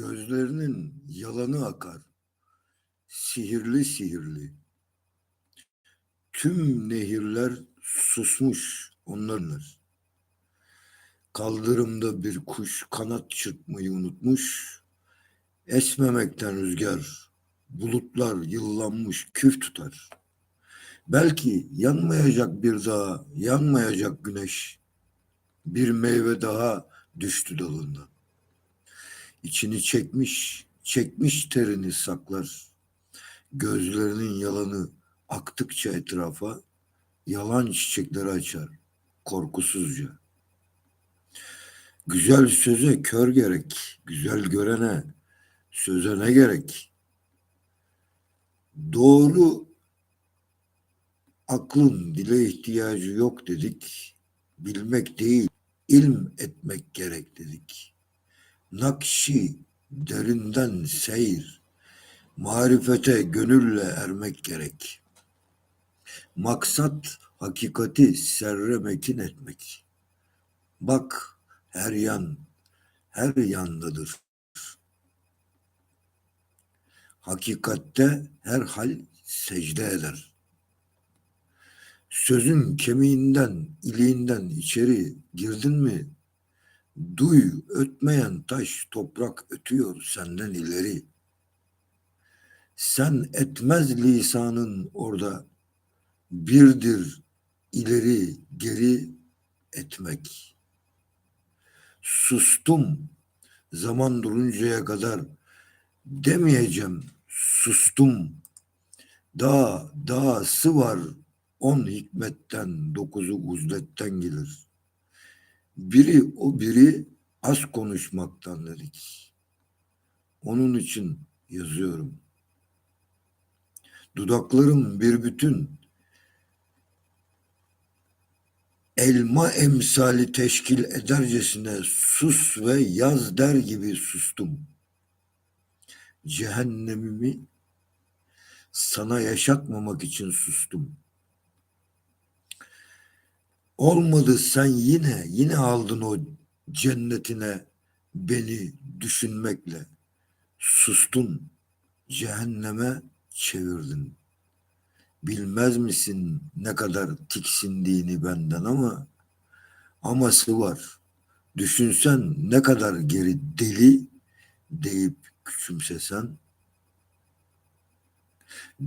Gözlerinin yalanı akar. Sihirli sihirli. Tüm nehirler susmuş onlarınlar. Kaldırımda bir kuş kanat çırpmayı unutmuş. Esmemekten rüzgar, bulutlar yıllanmış küf tutar. Belki yanmayacak bir daha, yanmayacak güneş. Bir meyve daha düştü dalından. İçini çekmiş, çekmiş terini saklar. Gözlerinin yalanı aktıkça etrafa yalan çiçekleri açar korkusuzca. Güzel söze kör gerek, güzel görene söze ne gerek? Doğru aklın dile ihtiyacı yok dedik. Bilmek değil, ilm etmek gerek dedik. Nakşi derinden seyir, marifete gönülle ermek gerek. Maksat hakikati serre mekin etmek. Bak her yan, her yandadır. Hakikatte her hal secde eder. Sözün kemiğinden, iliğinden içeri girdin mi? Duy ötmeyen taş toprak ötüyor senden ileri. Sen etmez lisanın orada birdir ileri geri etmek. Sustum zaman duruncaya kadar demeyeceğim sustum. Daha dağısı var on hikmetten dokuzu uzletten gelir. Biri o biri az konuşmaktan dedik. Onun için yazıyorum. Dudaklarım bir bütün elma emsali teşkil edercesine sus ve yaz der gibi sustum. Cehennemimi sana yaşatmamak için sustum. Olmadı sen yine yine aldın o cennetine beni düşünmekle. Sustun cehenneme çevirdin. Bilmez misin ne kadar tiksindiğini benden ama aması var. Düşünsen ne kadar geri deli deyip küçümsesen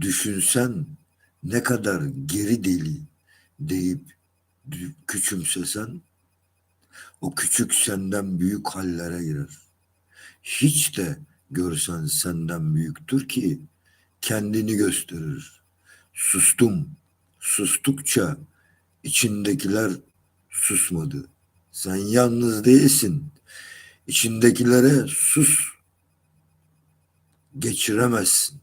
düşünsen ne kadar geri deli deyip küçümsesen o küçük senden büyük hallere girer. Hiç de görsen senden büyüktür ki kendini gösterir. Sustum. Sustukça içindekiler susmadı. Sen yalnız değilsin. İçindekilere sus geçiremezsin.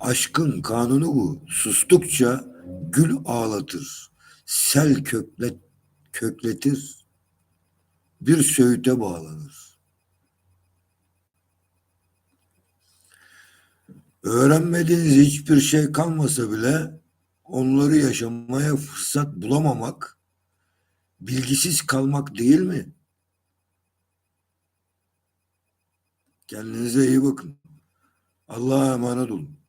Aşkın kanunu bu. Sustukça gül ağlatır. Sel köklet, kökletir. Bir söğüte bağlanır. Öğrenmediğiniz hiçbir şey kalmasa bile onları yaşamaya fırsat bulamamak bilgisiz kalmak değil mi? Kendinize iyi bakın. Allah'a emanet olun.